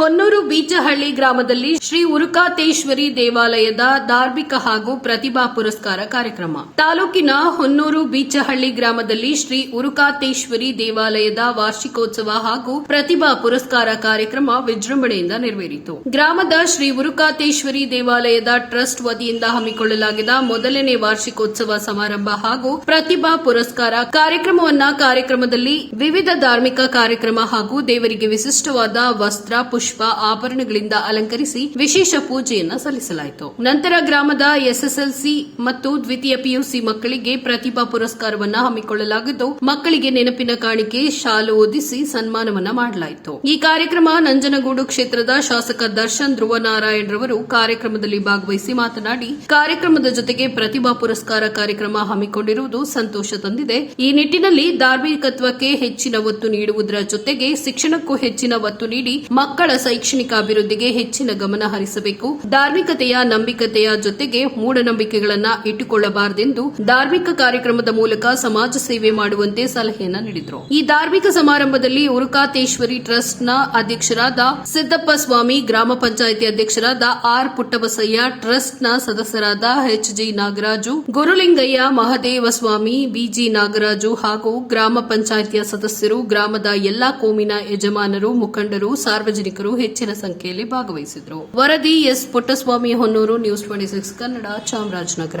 ಹೊನ್ನೂರು ಬೀಚಹಳ್ಳಿ ಗ್ರಾಮದಲ್ಲಿ ಶ್ರೀ ಉರುಕಾತೇಶ್ವರಿ ದೇವಾಲಯದ ಧಾರ್ಮಿಕ ಹಾಗೂ ಪ್ರತಿಭಾ ಪುರಸ್ಕಾರ ಕಾರ್ಯಕ್ರಮ. ತಾಲೂಕಿನ ಹೊನ್ನೂರು ಬೀಚಹಳ್ಳಿ ಗ್ರಾಮದಲ್ಲಿ ಶ್ರೀ ಉರುಕಾತೇಶ್ವರಿ ದೇವಾಲಯದ ವಾರ್ಷಿಕೋತ್ಸವ ಹಾಗೂ ಪ್ರತಿಭಾ ಪುರಸ್ಕಾರ ಕಾರ್ಯಕ್ರಮ ವಿಜೃಂಭಣೆಯಿಂದ ನೆರವೇರಿತು. ಗ್ರಾಮದ ಶ್ರೀ ಉರುಕಾತೇಶ್ವರಿ ದೇವಾಲಯದ ಟ್ರಸ್ಟ್ ವತಿಯಿಂದ ಹಮ್ಮಿಕೊಳ್ಳಲಾಗಿದ್ದ ಮೊದಲನೇ ವಾರ್ಷಿಕೋತ್ಸವ ಸಮಾರಂಭ ಹಾಗೂ ಪ್ರತಿಭಾ ಪುರಸ್ಕಾರ ಕಾರ್ಯಕ್ರಮವನ್ನ ಕಾರ್ಯಕ್ರಮದಲ್ಲಿ ವಿವಿಧ ಧಾರ್ಮಿಕ ಕಾರ್ಯಕ್ರಮ ಹಾಗೂ ದೇವರಿಗೆ ವಿಶಿಷ್ಟವಾದ ವಸ್ತ್ರ, ಪುಷ್ಪ ಆಭರಣಗಳಿಂದ ಅಲಂಕರಿಸಿ ವಿಶೇಷ ಪೂಜೆಯನ್ನ ಸಲ್ಲಿಸಲಾಯಿತು. ನಂತರ ಗ್ರಾಮದ ಎಸ್ಎಸ್ಎಲ್ಸಿ ಮತ್ತು ದ್ವಿತೀಯ ಪಿಯುಸಿ ಮಕ್ಕಳಿಗೆ ಪ್ರತಿಭಾ ಪುರಸ್ಕಾರವನ್ನ ಹಮ್ಮಿಕೊಳ್ಳಲಾಗಿದ್ದು, ಮಕ್ಕಳಿಗೆ ನೆನಪಿನ ಕಾಣಿಕೆ, ಶಾಲು ಓದಿಸಿ ಸನ್ಮಾನವನ್ನ ಮಾಡಲಾಯಿತು. ಈ ಕಾರ್ಯಕ್ರಮ ನಂಜನಗೂಡು ಕ್ಷೇತ್ರದ ಶಾಸಕ ದರ್ಶನ್ ಧ್ರುವ ನಾರಾಯಣ್ ರವರು ಕಾರ್ಯಕ್ರಮದಲ್ಲಿ ಭಾಗವಹಿಸಿ ಮಾತನಾಡಿ, ಕಾರ್ಯಕ್ರಮದ ಜೊತೆಗೆ ಪ್ರತಿಭಾ ಪುರಸ್ಕಾರ ಕಾರ್ಯಕ್ರಮ ಹಮ್ಮಿಕೊಂಡಿರುವುದು ಸಂತೋಷ ತಂದಿದೆ. ಈ ನಿಟ್ಟಿನಲ್ಲಿ ಧಾರ್ಮಿಕತ್ವಕ್ಕೆ ಹೆಚ್ಚಿನ ಒತ್ತು ನೀಡುವುದರ ಜೊತೆಗೆ ಶಿಕ್ಷಣಕ್ಕೂ ಹೆಚ್ಚಿನ ಒತ್ತು ನೀಡಿ ಮಕ್ಕಳ ಶೈಕ್ಷಣಿಕ ಅಭಿವೃದ್ಧಿಗೆ ಹೆಚ್ಚಿನ ಗಮನ ಹರಿಸಬೇಕು. ಧಾರ್ಮಿಕತೆಯ ನಂಬಿಕತೆಯ ಜೊತೆಗೆ ಮೂಢನಂಬಿಕೆಗಳನ್ನ ಇಟ್ಟುಕೊಳ್ಳಬಾರದೆಂದು ಧಾರ್ಮಿಕ ಕಾರ್ಯಕ್ರಮದ ಮೂಲಕ ಸಮಾಜ ಸೇವೆ ಮಾಡುವಂತೆ ಸಲಹೆಯನ್ನ ನೀಡಿದರು. ಈ ಧಾರ್ಮಿಕ ಸಮಾರಂಭದಲ್ಲಿ ಉರುಕಾತೇಶ್ವರಿ ಟ್ರಸ್ಟ್ನ ಅಧ್ಯಕ್ಷರಾದ ಸಿದ್ದಪ್ಪ ಸ್ವಾಮಿ, ಗ್ರಾಮ ಪಂಚಾಯಿತಿ ಅಧ್ಯಕ್ಷರಾದ ಆರ್ ಪುಟ್ಟಬಸಯ್ಯ, ಟ್ರಸ್ಟ್ನ ಸದಸ್ಯರಾದ H G Nagaraju, Gurulingaiah Mahadeva Swamy B G Nagaraju ಹಾಗೂ ಗ್ರಾಮ ಪಂಚಾಯಿತಿಯ ಸದಸ್ಯರು, ಗ್ರಾಮದ ಎಲ್ಲಾ ಕೋಮಿನ ಯಜಮಾನರು, ಮುಖಂಡರು, ಸಾರ್ವಜನಿಕರು ಹೆಚ್ಚಿನ ಸಂಖ್ಯೆಯಲ್ಲಿ ಭಾಗವಹಿಸಿದರು. ವರದಿ S Puttaswamy Honnur news twenty six Kannada Chamarajanagar.